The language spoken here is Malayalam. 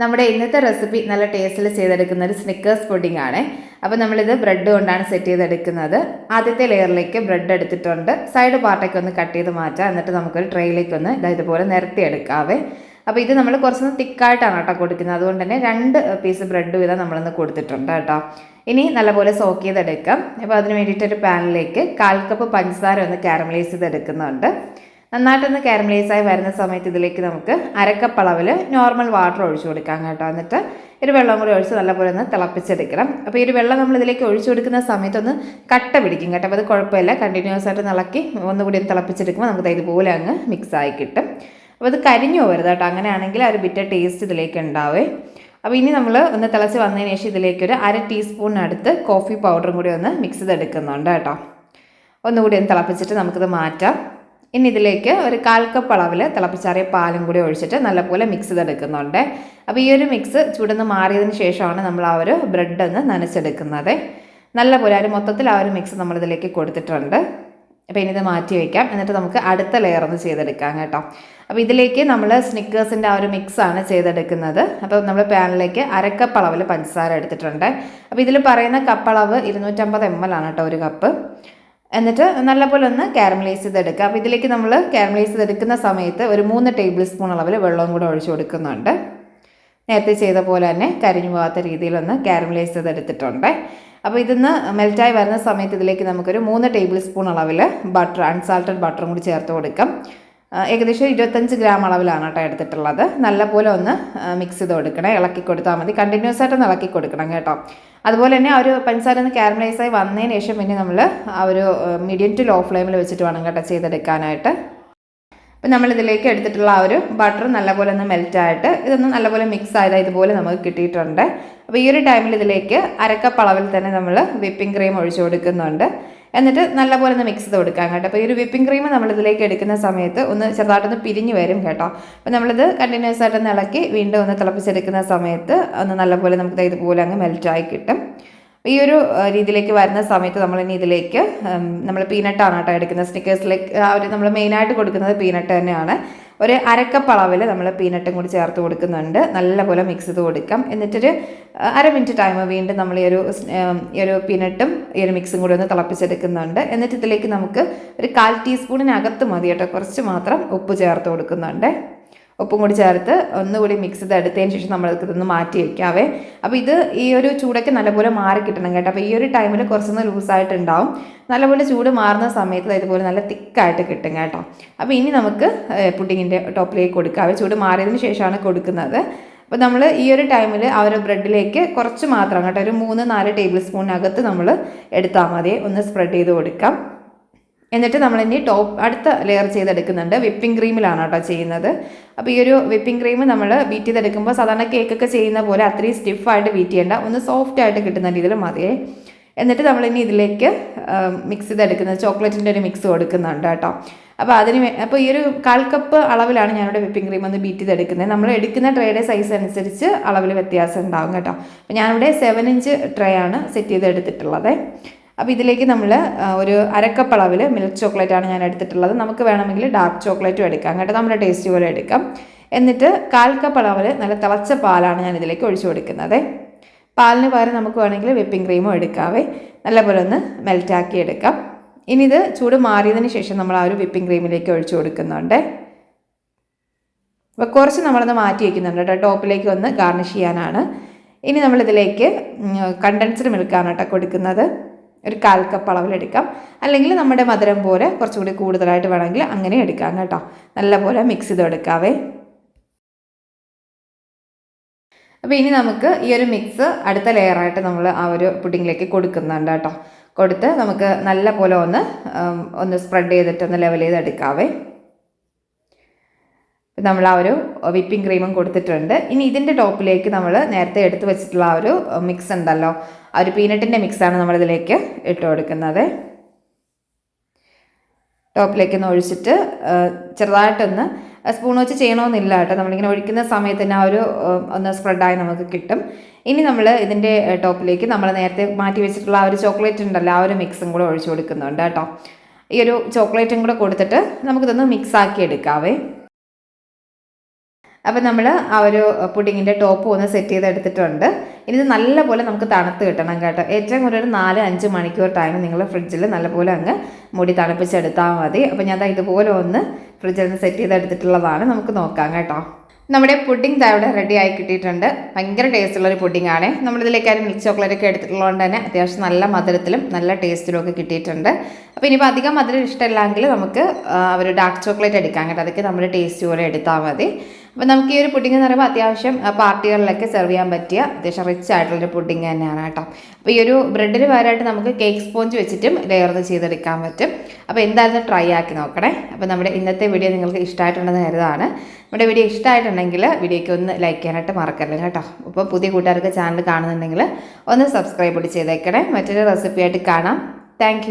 നമ്മുടെ ഇന്നത്തെ റെസിപ്പി നല്ല ടേസ്റ്റിൽ ചെയ്തെടുക്കുന്ന ഒരു സ്നിക്കേഴ്സ് പുഡിംഗ് ആണ്. അപ്പോൾ നമ്മളിത് ബ്രെഡ് കൊണ്ടാണ് സെറ്റ് ചെയ്തെടുക്കുന്നത്. ആദ്യത്തെ ലെയറിലേക്ക് ബ്രെഡ് എടുത്തിട്ടുണ്ട്. സൈഡ് പാർട്ടൊക്കെ ഒന്ന് കട്ട് ചെയ്ത് മാറ്റാം. എന്നിട്ട് നമുക്കൊരു ട്രെയിലേക്ക് ഒന്ന് ഇതാ ഇതുപോലെ നിരത്തി എടുക്കാവേ. അപ്പോൾ ഇത് നമ്മൾ കുറച്ചൊന്ന് തിക്കായിട്ടാണ് കേട്ടോ കൊടുക്കുന്നത്. അതുകൊണ്ട് തന്നെ രണ്ട് പീസ് ബ്രെഡ് വീതം നമ്മളൊന്ന് കൊടുത്തിട്ടുണ്ട് കേട്ടോ. ഇനി നല്ലപോലെ സോക്ക് ചെയ്തെടുക്കാം. അപ്പോൾ അതിന് വേണ്ടിയിട്ടൊരു പാനിലേക്ക് കാൽ കപ്പ് പഞ്ചസാര ഒന്ന് കാരമലൈസ് ചെയ്തെടുക്കുന്നുണ്ട്. നന്നായിട്ടൊന്ന് കാരമലൈസ് ആയി വരുന്ന സമയത്ത് ഇതിലേക്ക് നമുക്ക് അരക്കപ്പ് അളവിൽ നോർമൽ വാട്ടർ ഒഴിച്ചു കൊടുക്കാം കേട്ടോ. എന്നിട്ട് ഒരു വെള്ളം കൂടി ഒഴിച്ച് നല്ലപോലെ ഒന്ന് തിളപ്പിച്ചെടുക്കണം. അപ്പോൾ ഈ ഒരു വെള്ളം നമ്മൾ ഇതിലേക്ക് ഒഴിച്ചു കൊടുക്കുന്ന സമയത്തൊന്ന് കട്ട പിടിക്കും കേട്ടോ. അപ്പോൾ അത് കുഴപ്പമില്ല. കണ്ടിന്യൂസ് ആയിട്ട് ഇളക്കി ഒന്നുകൂടി ഒന്ന് തിളപ്പിച്ചെടുക്കുമ്പോൾ നമുക്ക് ഇതുപോലെ അങ്ങ് മിക്സ് ആയി കിട്ടും. അപ്പോൾ അത് കരിഞ്ഞു പോകരുത് കേട്ടോ. അങ്ങനെയാണെങ്കിൽ ആ ഒരു ബിറ്റർ ടേസ്റ്റ് ഇതിലേക്ക് ഉണ്ടാവേ. അപ്പോൾ ഇനി നമ്മൾ ഒന്ന് തിളച്ച് വന്നതിന് ശേഷം ഇതിലേക്ക് ഒരു അര ടീസ്പൂണിനടുത്ത് കോഫി പൗഡറും കൂടി ഒന്ന് മിക്സ് ചെയ്തെടുക്കുന്നുണ്ട് കേട്ടോ. ഒന്നുകൂടി ഒന്ന് തിളപ്പിച്ചിട്ട് നമുക്കിത് മാറ്റാം. ഇനി ഇതിലേക്ക് ഒരു കാൽ കപ്പ് അളവിൽ തിളപ്പിച്ചാറിയ പാലും കൂടി ഒഴിച്ചിട്ട് നല്ലപോലെ മിക്സ് ചെയ്തെടുക്കുന്നുണ്ട്. അപ്പോൾ ഈ ഒരു മിക്സ് ചൂടുന്ന് മാറിയതിന് ശേഷമാണ് നമ്മൾ ആ ഒരു ബ്രെഡ് ഒന്ന് നനച്ചെടുക്കുന്നത്. നല്ലപോലെ ആ മൊത്തത്തിൽ ആ ഒരു മിക്സ് നമ്മളിതിലേക്ക് കൊടുത്തിട്ടുണ്ട്. അപ്പോൾ ഇനി ഇത് മാറ്റി വയ്ക്കാം എന്നിട്ട് നമുക്ക് അടുത്ത ലെയർ ഒന്ന് ചെയ്തെടുക്കാം കേട്ടോ. അപ്പോൾ ഇതിലേക്ക് നമ്മൾ സ്നിക്കേഴ്സിന്റെ ആ ഒരു മിക്സാണ് ചെയ്തെടുക്കുന്നത്. അപ്പോൾ നമ്മൾ പാനിലേക്ക് അരക്കപ്പ് അളവിൽ പഞ്ചസാര എടുത്തിട്ടുണ്ട്. അപ്പോൾ ഇതിൽ പറയുന്ന കപ്പളവ് ഇരുന്നൂറ്റമ്പത് എം എൽ ആണ് കേട്ടോ ഒരു കപ്പ് എന്നിട്ട് നല്ലപോലെ ഒന്ന് കാരമലൈസ് ചെയ്തെടുക്കുക. അപ്പോൾ ഇതിലേക്ക് നമ്മൾ കാരമലൈസ് ചെയ്തെടുക്കുന്ന സമയത്ത് ഒരു മൂന്ന് ടേബിൾ സ്പൂൺ അളവിൽ വെള്ളവും കൂടെ ഒഴിച്ചു കൊടുക്കുന്നുണ്ട്. നേരത്തെ ചെയ്ത പോലെ തന്നെ കരിഞ്ഞു പോകാത്ത രീതിയിലൊന്ന് കാരമലൈസ് ചെയ്തെടുത്തിട്ടുണ്ട്. അപ്പോൾ ഇതിന്ന് മെൽറ്റായി വരുന്ന സമയത്ത് ഇതിലേക്ക് നമുക്കൊരു മൂന്ന് ടേബിൾ സ്പൂൺ അളവിൽ ബട്ടർ അൺസാൾട്ടഡ് ബട്ടറും കൂടി ചേർത്ത് കൊടുക്കാം. ഏകദേശം ഇരുപത്തഞ്ച് ഗ്രാം അളവിലാണ് കേട്ടോ എടുത്തിട്ടുള്ളത്. നല്ലപോലെ ഒന്ന് മിക്സ് ചെയ്ത് കൊടുക്കണേ ഇളക്കി കൊടുത്താൽ മതി. കണ്ടിന്യൂസ് ആയിട്ട് ഇളക്കി കൊടുക്കണം കേട്ടോ. അതുപോലെ തന്നെ ആ ഒരു പഞ്ചസാര ഒന്ന് കാരമലൈസായി വന്നതിന് ശേഷം പിന്നെ നമ്മൾ ആ ഒരു മീഡിയം ടു ലോ ഫ്ലെയിമിൽ വെച്ചിട്ട് വേണം കേട്ടോ ചെയ്തെടുക്കാനായിട്ട്. അപ്പം നമ്മളിതിലേക്ക് എടുത്തിട്ടുള്ള ആ ഒരു ബട്ടർ നല്ലപോലെ ഒന്ന് മെൽറ്റായിട്ട് ഇതൊന്ന് നല്ലപോലെ മിക്സ് ആയതായി ഇതുപോലെ നമുക്ക് കിട്ടിയിട്ടുണ്ട്. അപ്പോൾ ഈ ഒരു ടൈമിൽ ഇതിലേക്ക് അരക്കപ്പ് അളവിൽ തന്നെ നമ്മൾ വിപ്പിംഗ് ക്രീം ഒഴിച്ചു കൊടുക്കുന്നുണ്ട്. എന്നിട്ട് നല്ലപോലെ ഒന്ന് മിക്സ് ചെയ്ത് കൊടുക്കാം കേട്ടോ. അപ്പോൾ ഈ ഒരു വിപ്പിംഗ് ക്രീം നമ്മളിതിലേക്ക് എടുക്കുന്ന സമയത്ത് ഒന്ന് ചെറുതായിട്ടൊന്ന് പിരിഞ്ഞു വരും കേട്ടോ. അപ്പോൾ നമ്മളിത് കണ്ടിന്യൂസ് ആയിട്ടൊന്ന് ഇളക്കി വീണ്ടും ഒന്ന് തിളപ്പിച്ചെടുക്കുന്ന സമയത്ത് ഒന്ന് നല്ലപോലെ നമുക്ക് ഇതുപോലെ അങ്ങ് മെൽറ്റായി കിട്ടും. ഈ ഒരു രീതിയിലേക്ക് വരുന്ന സമയത്ത് നമ്മൾ ഇനി ഇതിലേക്ക് നമ്മൾ പീനട്ടാണ് കേട്ടോ എടുക്കുന്നത്. സ്നിക്കേഴ്സിലേക്ക് അവർ നമ്മൾ മെയിനായിട്ട് കൊടുക്കുന്നത് പീനട്ട് തന്നെയാണ്. ഒരു അരക്കപ്പ് അളവിൽ നമ്മൾ പീനട്ടും കൂടി ചേർത്ത് കൊടുക്കുന്നുണ്ട്. നല്ലപോലെ മിക്സ് ചെയ്ത് കൊടുക്കാം. എന്നിട്ടൊരു അര മിനിറ്റ് ടൈം വീണ്ടും നമ്മൾ ഈ ഒരു ഈ ഒരു പീനട്ടും ഈ ഒരു മിക്സും കൂടി ഒന്ന് തിളപ്പിച്ചെടുക്കുന്നുണ്ട്. എന്നിട്ട് ഇതിലേക്ക് നമുക്ക് ഒരു കാൽ ടീസ്പൂണിനകത്ത് മതി കേട്ടോ. കുറച്ച് മാത്രം ഉപ്പ് ചേർത്ത് കൊടുക്കുന്നുണ്ട്. ഉപ്പും കൂടി ചേർത്ത് ഒന്നുകൂടി മിക്സ് ചെയ്ത് എടുത്തതിന് ശേഷം നമ്മൾ ഇതൊന്ന് മാറ്റി വയ്ക്കാവേ അപ്പോൾ ഇത് ഈ ഒരു ചൂടൊക്കെ നല്ലപോലെ മാറി കിട്ടണം കേട്ടോ. അപ്പോൾ ഈ ഒരു ടൈമിൽ കുറച്ചൊന്ന് ലൂസായിട്ടുണ്ടാവും നല്ലപോലെ ചൂട് മാറുന്ന സമയത്ത് ഇതുപോലെ നല്ല തിക്കായിട്ട് കിട്ടും കേട്ടോ. അപ്പോൾ ഇനി നമുക്ക് പുഡിങ്ങിന്റെ ടോപ്പിലേക്ക് കൊടുക്കാവേ ചൂട് മാറിയതിന് ശേഷമാണ് കൊടുക്കുന്നത്. അപ്പോൾ നമ്മൾ ഈ ഒരു ടൈമിൽ ആ ഒരു ബ്രെഡിലേക്ക് കുറച്ച് മാത്രം കേട്ടോ. ഒരു മൂന്ന് നാല് ടേബിൾ സ്പൂണിനകത്ത് നമ്മൾ എടുത്താൽ മതി. ഒന്ന് സ്പ്രെഡ് ചെയ്ത് കൊടുക്കാം. എന്നിട്ട് നമ്മൾ ഇനി ടോപ്പ് അടുത്ത ലെയർ ചെയ്തെടുക്കുന്നുണ്ട്. വിപ്പിംഗ് ക്രീമിലാണ് കേട്ടോ ചെയ്യുന്നത്. അപ്പോൾ ഈ ഒരു വിപ്പിംഗ് ക്രീം നമ്മൾ ബീറ്റ് ചെയ്തെടുക്കുമ്പോൾ സാധാരണ കേക്കൊക്കെ ചെയ്യുന്ന പോലെ അത്രയും സ്റ്റിഫായിട്ട് ബീറ്റ് ചെയ്യേണ്ട. ഒന്ന് സോഫ്റ്റ് ആയിട്ട് കിട്ടുന്ന രീതിയിൽ മതിയേ എന്നിട്ട് നമ്മൾ ഇനി ഇതിലേക്ക് മിക്സ് ചെയ്തെടുക്കുന്നത് ചോക്ലേറ്റിന്റെ ഒരു മിക്സ് കൊടുക്കുന്നുണ്ട് കേട്ടോ. അപ്പോൾ അതിന് അപ്പോൾ ഈ ഒരു കാൽ കപ്പ് അളവിലാണ് ഞാനിവിടെ വിപ്പിംഗ് ക്രീം ഒന്ന് ബീറ്റ് ചെയ്തെടുക്കുന്നത്. നമ്മൾ എടുക്കുന്ന ട്രേയുടെ സൈസ് അനുസരിച്ച് അളവിൽ വ്യത്യാസം ഉണ്ടാകും കേട്ടോ. അപ്പോൾ ഞാനിവിടെ സെവൻ ഇഞ്ച് ട്രേ ആണ് സെറ്റ് ചെയ്തെടുത്തിട്ടുള്ളത്. അപ്പോൾ ഇതിലേക്ക് നമ്മൾ ഒരു അരക്കപ്പ് അളവിൽ മിൽക്ക് ചോക്ലേറ്റ് ആണ് ഞാൻ എടുത്തിട്ടുള്ളത്. നമുക്ക് വേണമെങ്കിൽ ഡാർക്ക് ചോക്ലേറ്റും എടുക്കാം. കേട്ടോ നമ്മുടെ ടേസ്റ്റ് പോലെ എടുക്കാം. എന്നിട്ട് കാൽ കപ്പ് നല്ല തിളച്ച പാലാണ് ഞാൻ ഇതിലേക്ക് ഒഴിച്ചു കൊടുക്കുന്നത്. പാലിന് പകരം നമുക്ക് വേണമെങ്കിൽ വിപ്പിംഗ് ക്രീമും എടുക്കാവേ. നല്ലപോലെ ഒന്ന് മെൽറ്റാക്കി എടുക്കാം. ഇനി ഇത് ചൂട് മാറിയതിന് ശേഷം നമ്മൾ ആ ഒരു വിപ്പിംഗ് ക്രീമിലേക്ക് ഒഴിച്ചു കൊടുക്കുന്നുണ്ട്. അപ്പോൾ കുറച്ച് നമ്മളൊന്ന് മാറ്റി വയ്ക്കുന്നുണ്ട് കേട്ടോ. ടോപ്പിലേക്ക് ഒന്ന് ഗാർണിഷ് ചെയ്യാനാണ്. ഇനി നമ്മളിതിലേക്ക് കണ്ടൻസ്ഡ് മിൽക്കാണ് കേട്ടോ കൊടുക്കുന്നത്. ഒരു കാൽ കപ്പ് അളവിലെടുക്കാം അല്ലെങ്കിൽ നമ്മുടെ മധുരം പോലെ കുറച്ചുകൂടി കൂടുതലായിട്ട് വേണമെങ്കിൽ അങ്ങനെ എടുക്കാം കേട്ടോ. നല്ലപോലെ മിക്സ് ചെയ്ത് എടുക്കാവേ. അപ്പോൾ ഇനി നമുക്ക് ഈ ഒരു മിക്സ് അടുത്ത ലെയറായിട്ട് നമ്മൾ ആ ഒരു പുഡിങ്ങിലേക്ക് കൊടുക്കുന്നുണ്ട് കേട്ടോ. കൊടുത്ത് നമുക്ക് നല്ല പോലെ ഒന്ന് ഒന്ന് സ്പ്രെഡ് ചെയ്തിട്ട് ഒന്ന് ലെവൽ ചെയ്ത് എടുക്കാവേ നമ്മൾ ആ ഒരു വിപ്പിംഗ് ക്രീമും കൊടുത്തിട്ടുണ്ട്. ഇനി ഇതിന്റെ ടോപ്പിലേക്ക് നമ്മൾ നേരത്തെ എടുത്തു വെച്ചിട്ടുള്ള ആ ഒരു മിക്സ് ഉണ്ടല്ലോ. ആ ഒരു പീനട്ടിന്റെ മിക്സാണ് നമ്മളിതിലേക്ക് ഇട്ട് കൊടുക്കുന്നത്. ടോപ്പിലേക്ക് ഒന്ന് ഒഴിച്ചിട്ട് ചെറുതായിട്ടൊന്ന് സ്പൂൺ വെച്ച് ചെയ്യണമെന്നില്ല കേട്ടോ. നമ്മളിങ്ങനെ ഒഴിക്കുന്ന സമയത്ത് തന്നെ ആ ഒരു ഒന്ന് സ്പ്രെഡായി നമുക്ക് കിട്ടും. ഇനി നമ്മൾ ഇതിന്റെ ടോപ്പിലേക്ക് നമ്മൾ നേരത്തെ മാറ്റി വെച്ചിട്ടുള്ള ആ ഒരു ചോക്ലേറ്റ് ഉണ്ടല്ലോ ആ ഒരു മിക്സും കൂടെ ഒഴിച്ചു കൊടുക്കുന്നുണ്ട് കേട്ടോ. ഈ ഒരു ചോക്ലേറ്റും കൂടെ കൊടുത്തിട്ട് നമുക്കിതൊന്ന് മിക്സ് ആക്കി എടുക്കാവേ. അപ്പോൾ നമ്മൾ ആ ഒരു പുഡിങ്ങിന്റെ ടോപ്പ് ഒന്ന് സെറ്റ് ചെയ്തെടുത്തിട്ടുണ്ട്. ഇനി ഇത് നല്ലപോലെ നമുക്ക് തണുത്ത് കിട്ടണം കേട്ടോ. ഏറ്റവും കൂടുതൽ നാല് അഞ്ച് മണിക്കൂർ ടൈം നിങ്ങൾ ഫ്രിഡ്ജിൽ നല്ലപോലെ അങ്ങ് മുടി തണുപ്പിച്ചെടുത്താൽ മതി. അപ്പോൾ ഞാൻ ഇതുപോലെ ഒന്ന് ഫ്രിഡ്ജിൽ നിന്ന് സെറ്റ് ചെയ്തെടുത്തിട്ടുള്ളതാണ്. നമുക്ക് നോക്കാം കേട്ടോ. നമ്മുടെ പുഡിംഗ് ഇവിടെ റെഡി ആയി കിട്ടിയിട്ടുണ്ട്. ഭയങ്കര ടേസ്റ്റുള്ളൊരു പുഡിംഗ് ആണ്. നമ്മളിതിലേക്ക് ആരും മിൽക്ക് ചോക്ലേറ്റ് ഒക്കെ എടുത്തിട്ടുള്ളതുകൊണ്ട് തന്നെ അത്യാവശ്യം നല്ല മധുരത്തിലും നല്ല ടേസ്റ്റിലും ഒക്കെ കിട്ടിയിട്ടുണ്ട്. അപ്പോൾ ഇനിയിപ്പോൾ അധികം മധുരം ഇഷ്ടമില്ലെങ്കിൽ നമുക്ക് ഒരു ഡാർക്ക് ചോക്ലേറ്റ് എടുക്കാം കേട്ടോ. അതൊക്കെ നമ്മുടെ ടേസ്റ്റ് പോലെ എടുത്താൽ മതി. അപ്പോൾ നമുക്ക് ഈ ഒരു പുഡിംഗ് എന്ന് പറയുമ്പോൾ അത്യാവശ്യം പാർട്ടികളിലൊക്കെ സെർവ് ചെയ്യാൻ പറ്റിയ അത്യാവശ്യം റിച്ച് ആയിട്ടുള്ളൊരു പുഡിംഗ് തന്നെയാണ് കേട്ടോ. അപ്പോൾ ഈ ഒരു ബ്രെഡിന് പകരമായിട്ട് നമുക്ക് കേക്ക് സ്പോഞ്ച് വെച്ചിട്ടും ലെയർ ചെയ്തെടുക്കാൻ പറ്റും. അപ്പോൾ എന്തായാലും ട്രൈ ആക്കി നോക്കണേ. അപ്പോൾ നമ്മുടെ ഇന്നത്തെ വീഡിയോ നിങ്ങൾക്ക് ഇഷ്ടമായിട്ടുണ്ടെന്ന് കരുതാണ്. നമ്മുടെ വീഡിയോ ഇഷ്ടമായിട്ടുണ്ടെങ്കിൽ വീഡിയോയ്ക്ക് ഒന്ന് ലൈക്ക് ചെയ്യാനായിട്ട് മറക്കല്ലേ കേട്ടോ. അപ്പോൾ പുതിയ കൂട്ടുകാർക്ക് ചാനൽ കാണുന്നുണ്ടെങ്കിൽ ഒന്ന് സബ്സ്ക്രൈബ് ചെയ്തേക്കണേ. മറ്റൊരു റെസിപ്പിയായിട്ട് കാണാം. താങ്ക്